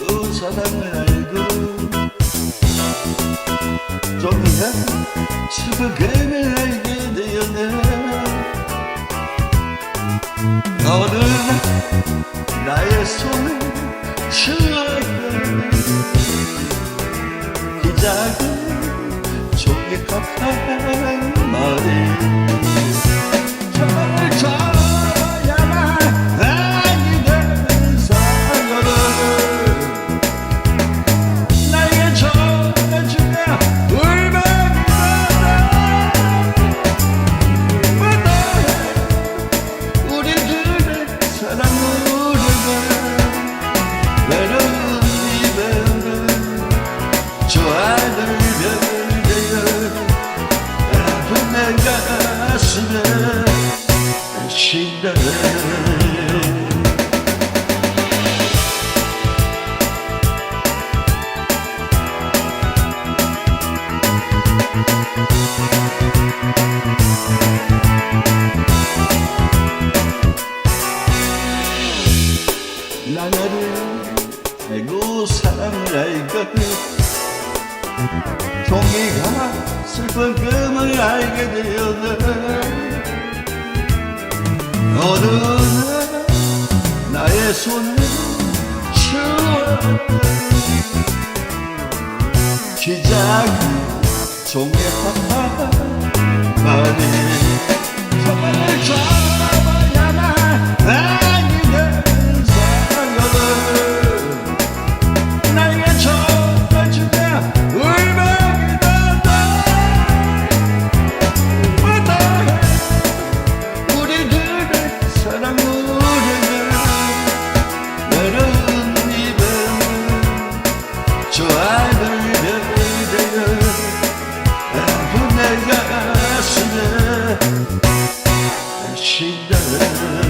알고 사랑을 알고 좀이야 수백을 알게 되었네. 날 나의 손을 작은 종이 컵한 말이 정말 나 너를 알고 사랑을 알고 종이가 슬픈 금을 알게 되었네. 어느 날 나의 손을 추었네. 기작은 종이 하나 말이 done.